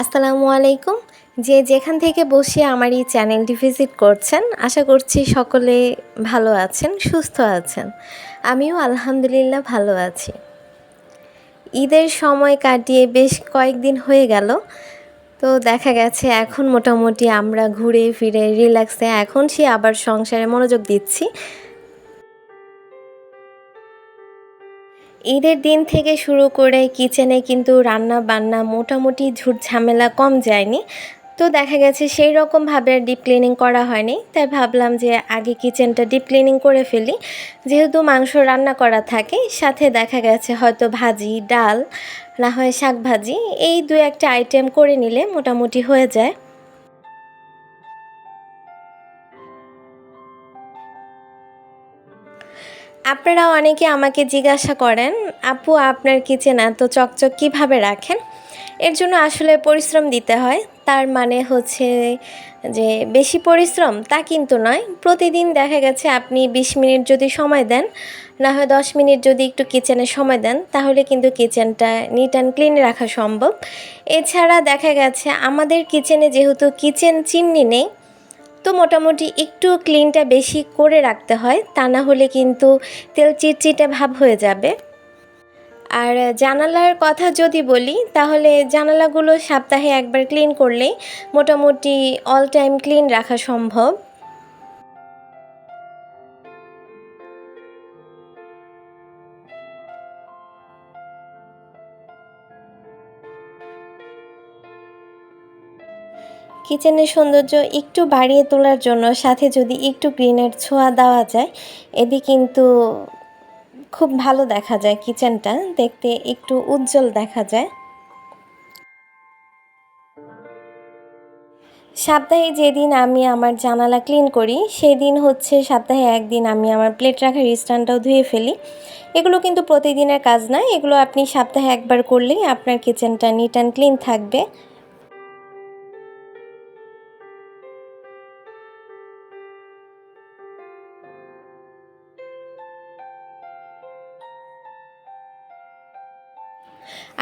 আসসালামু আলাইকুম। যে যেখান থেকে বসে আমার এই চ্যানেলটি ভিজিট করছেন, আশা করছি সকলে ভালো আছেন, সুস্থ আছেন। আমিও আলহামদুলিল্লাহ ভালো আছি। ঈদের সময় কাটিয়ে বেশ কয়েকদিন হয়ে গেল। তো দেখা গেছে এখন মোটামুটি আমরা ঘুরে ফিরে রিল্যাক্সে এখন সে আবার সংসারে মনোযোগ দিচ্ছি। ঈদের দিন থেকে শুরু করে কিচেনে কিন্তু রান্না বান্না মোটামুটি ঝুট ঝামেলা কম যায়নি। তো দেখা গেছে সেই রকমভাবে ডিপ ক্লিনিং করা হয়নি। তাই ভাবলাম যে আগে কিচেনটা ডিপ ক্লিনিং করে ফেলি। যেহেতু মাংস রান্না করা থাকে, সাথে দেখা গেছে হয়তো ভাজি, ডাল, না হয় শাক ভাজি, এই দু একটা আইটেম করে নিলে মোটামুটি হয়ে যায়। আপনারা অনেকে আমাকে জিজ্ঞাসা করেন, আপু, আপনার কিচেন এত চকচক কীভাবে রাখেন? এর জন্য আসলে পরিশ্রম দিতে হয়। তার মানে হচ্ছে যে বেশি পরিশ্রম তা কিন্তু নয়। প্রতিদিন দেখা গেছে আপনি বিশ মিনিট যদি সময় দেন, না হয় দশ মিনিট যদি একটু কিচেনে সময় দেন, তাহলে কিন্তু কিচেনটা নিট অ্যান্ড ক্লিন রাখা সম্ভব। এছাড়া দেখা গেছে আমাদের কিচেনে যেহেতু কিচেন চিমনি নেই তো মোটামুটি একটু ক্লিনটা বেশি করে রাখতে হয়, তা না হলে কিন্তু তেল চিটচিটে ভাব হয়ে যাবে। আর জানালার কথা যদি বলি, তাহলে জানালাগুলো সপ্তাহে একবার ক্লিন করলেই মোটামুটি অল টাইম ক্লিন রাখা সম্ভব। কিচেনের সৌন্দর্য একটু বাড়িয়ে তোলার জন্য, সাথে যদি একটু গ্রিনের ছোঁয়া দেওয়া যায় এদি কিন্তু খুব ভালো দেখা যায় কিচেনটা। দেখতে একটু উজ্জ্বল দেখা যায়। সপ্তাহে যেদিন আমি আমার জানালা ক্লিন করি, সেদিন হচ্ছে সপ্তাহে একদিন আমি আমার প্লেট রাখার স্ট্যান্ডটাও ধুয়ে ফেলি। এগুলো কিন্তু প্রতিদিনের কাজ নয় এগুলো আপনি সপ্তাহে একবার করলেই আপনার কিচেনটা নিট অ্যান্ড ক্লিন থাকবে।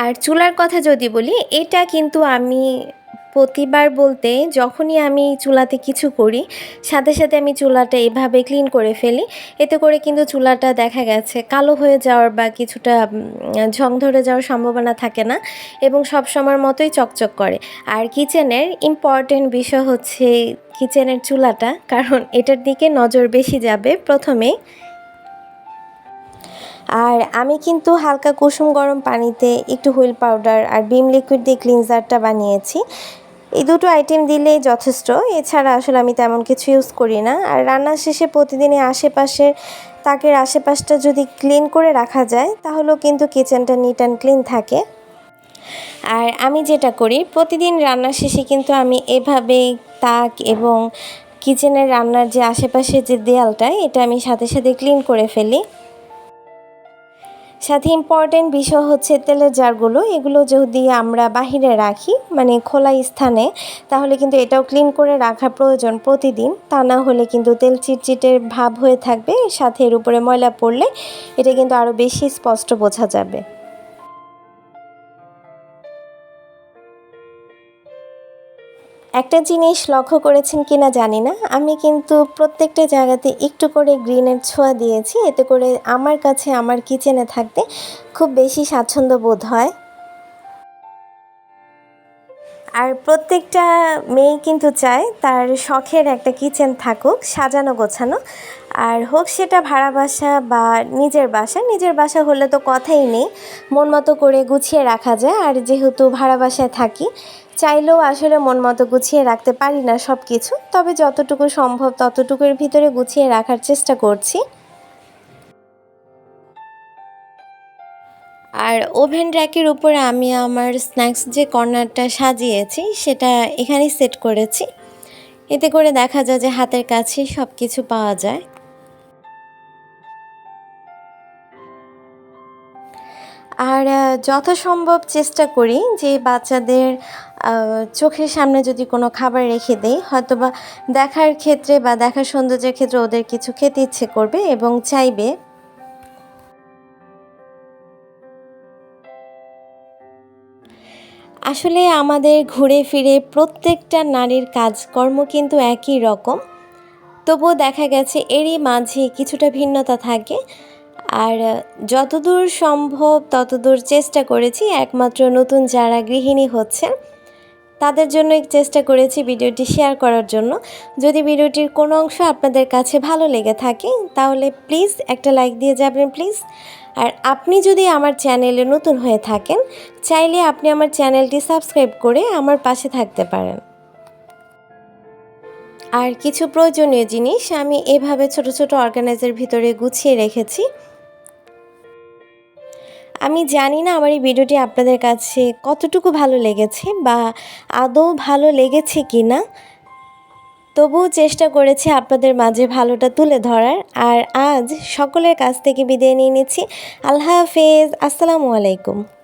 আর চুলার কথা যদি বলি, এটা কিন্তু আমি প্রতিবার বলতে যখনই আমি চুলাতে কিছু করি, সাথে সাথে আমি চুলাটা এভাবে ক্লিন করে ফেলি। এতে করে কিন্তু চুলাটা দেখা গেছে কালো হয়ে যাওয়ার বা কিছুটা ঝং ধরে যাওয়ার সম্ভাবনা থাকে না এবং সব সময়ের মতোই চকচক করে। আর কিচেনের ইম্পর্টেন্ট বিষয় হচ্ছে কিচেনের চুলাটা, কারণ এটার দিকে নজর বেশি যাবে প্রথমেই। আর আমি কিন্তু হালকা কুসুম গরম পানিতে একটু হুইল পাউডার আর বিম লিকুইড দিয়ে ক্লিনজারটা বানিয়েছি। এই দুটো আইটেম দিলেই যথেষ্ট। এছাড়া আসলে আমি তেমন কিছু ইউজ করি না। আর রান্নার শেষে প্রতিদিনই আশেপাশের তাকের আশেপাশটা যদি ক্লিন করে রাখা যায়, তাহলেও কিন্তু কিচেনটা নিট অ্যান্ড ক্লিন থাকে। আর আমি যেটা করি, প্রতিদিন রান্নার শেষে কিন্তু আমি এভাবেই তাক এবং কিচেনের রান্নার যে আশেপাশে যে দেয়ালটা, এটা আমি সাথে সাথে ক্লিন করে ফেলি। সাথে ইম্পর্টেন্ট বিষয় হচ্ছে তেলের জারগুলো। এগুলো যদি আমরা বাহিরে রাখি মানে খোলা স্থানে, তাহলে কিন্তু এটাও ক্লিন করে রাখা প্রয়োজন প্রতিদিন। তা না হলে কিন্তু তেল চিটচিটের ভাব হয়ে থাকবে, সাথে এর উপরে ময়লা পড়লে এটা কিন্তু আরও বেশি স্পষ্ট বোঝা যাবে। একটা জিনিস লক্ষ্য করেছেন কিনা জানি না। আমি কিন্তু প্রত্যেকটা জায়গাতে একটু করে গ্রিনের ছোঁয়া দিয়েছি। এতে করে আমার কাছে আমার কিচেনে থাকতে খুব বেশি স্বাচ্ছন্দ্য বোধ হয়। আর প্রত্যেকটা মেয়ে কিন্তু চায় তার শখের একটা কিচেন থাকুক, সাজানো গোছানো। আর হোক সেটা ভাড়া বাসা বা নিজের বাসা নিজের বাসা হলে তো কথাই নেই। মন মতো করে গুছিয়ে রাখা যায়। আর যেহেতু ভাড়া বাসায় থাকি, চাইলেও আসলে মন মতো গুছিয়ে রাখতে পারি না সব কিছু তবে যতটুকু সম্ভব ততটুকুর ভিতরে গুছিয়ে রাখার চেষ্টা করছি। আর ওভেন র্যাকের উপরে আমি আমার স্ন্যাক্স যে কর্নারটা সাজিয়েছি, সেটা এখানেই সেট করেছি। এতে করে দেখা যায় যে হাতের কাছে সব কিছু পাওয়া যায়। আর যথাসম্ভব চেষ্টা করি যে বাচ্চাদের চোখের সামনে যদি কোনো খাবার রেখে দেই হয়তো বা দেখার ক্ষেত্রে বা দেখার সৌন্দর্যের ক্ষেত্রে ওদের কিছু খেতে ইচ্ছে করবে এবং চাইবে। আসলে আমাদের ঘুরে ফিরে প্রত্যেকটা নারীর কাজকর্ম কিন্তু একই রকম। তবুও দেখা গেছে এরই মাঝে কিছুটা ভিন্নতা থাকে। আর যতদূর সম্ভব ততদূর চেষ্টা করেছি। একমাত্র নতুন যারা গৃহিণী হচ্ছে, তাদের জন্য চেষ্টা করেছি ভিডিওটি শেয়ার করার জন্য। যদি ভিডিওটির কোনো অংশ আপনাদের কাছে ভালো লেগে থাকে, তাহলে প্লিজ একটা লাইক দিয়ে যাবেন প্লিজ। আর আপনি যদি আমার চ্যানেলে নতুন হয়ে থাকেন, চাইলে আপনি আমার চ্যানেলটি সাবস্ক্রাইব করে আমার পাশে থাকতে পারেন। আর কিছু প্রয়োজনীয় জিনিস আমি এভাবে ছোট ছোট অর্গানাইজার ভিতরে গুছিয়ে রেখেছি। আমি জানি না আমার এই ভিডিওটি আপনাদের কাছে কতটুকু ভালো লেগেছে বা আদৌ ভালো লেগেছে কি না। তবুও চেষ্টা করেছি আপনাদের মাঝে ভালোটা তুলে ধরার। আর আজ সকলের কাছ থেকে বিদায় নিয়ে নিচ্ছি। আল্লাহ হাফেজ। আসসালামু আলাইকুম।